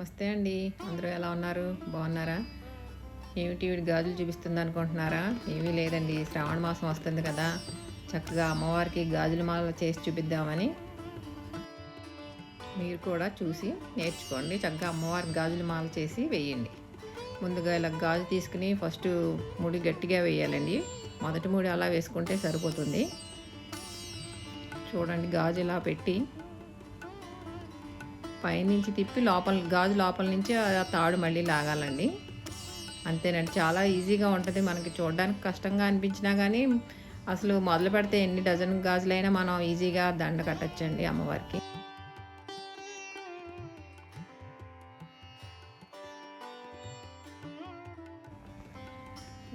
నమస్తే అండి. అందరూ ఎలా ఉన్నారు? బాగున్నారా? ఏమిటి వీడి గాజులు చూపిస్తుంది అనుకుంటున్నారా? ఏమీ లేదండి. శ్రావణ మాసం వస్తుంది కదా. చక్కగా అమ్మవారికి గాజుల మాల చేసి చూపిద్దామని మీరు కూడా చూసి నేర్చుకోండి. చక్కగా అమ్మవారికి గాజుల మాల చేసి వేయండి. ముందుగా ఇలా గాజు తీసుకుని ఫస్ట్ ముడి గట్టిగా వేయాలండి. మొదటి ముడి అలా వేసుకుంటే సరిపోతుంది. చూడండి గాజు ఇలా పెట్టి పైనుంచి తిప్పి లోపల గాజు లోపల నుంచి ఆ తాడు మళ్ళీ లాగాలండి. అంతేనండి చాలా ఈజీగా ఉంటుంది మనకి. చూడడానికి కష్టంగా అనిపించినా కానీ అసలు మొదలు పెడితే ఎన్ని డజన్ గాజులైనా మనం ఈజీగా దండ కట్టచ్చండి అమ్మవారికి.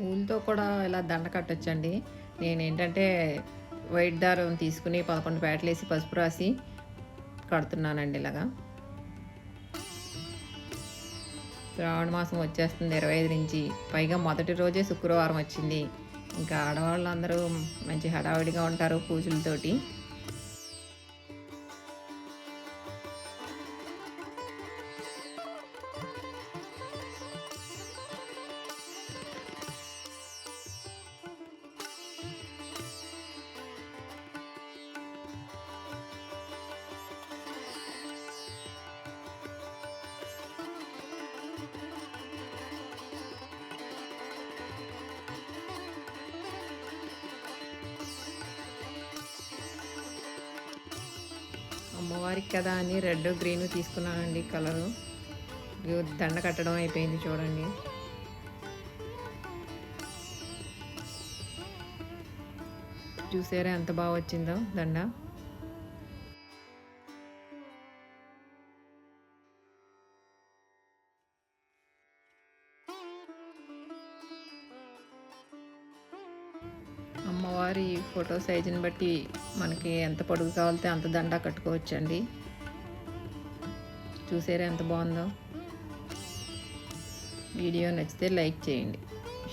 ఊళ్ళతో కూడా ఇలా దండ కట్టచ్చండి. నేను ఏంటంటే వైట్ దారం తీసుకుని పదకొండు పేటలు వేసి పసుపు రాసి కడుతున్నానండి ఇలాగా. శ్రావణ మాసం వచ్చేస్తుంది ఇరవై ఐదు నుంచి. పైగా మొదటి రోజే శుక్రవారం వచ్చింది. ఇంకా ఆడవాళ్ళందరూ మంచి హడావిడిగా ఉంటారు పూజలతోటి. అమ్మవారికి కదా అని రెడ్ గ్రీన్ తీసుకున్నానండి కలరు. దండ కట్టడం అయిపోయింది చూడండి. చూసారా ఎంత బాగా వచ్చిందో దండ? అమ్మవారి ఫోటో సైజుని బట్టి మనకి ఎంత పొడుగు కావాలితే అంత దండ కట్టుకోవచ్చండి. చూసారా ఎంత బాగుందో? వీడియో నచ్చితే లైక్ చేయండి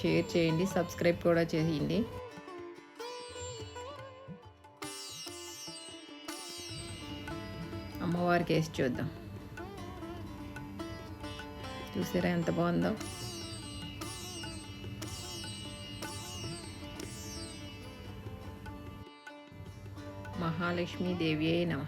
షేర్ చేయండి సబ్స్క్రైబ్ కూడా చేయండి. అమ్మవారికి వేసి చూద్దాం. చూసారా ఎంత బాగుందో? మహాలక్ష్మీదేవి నమ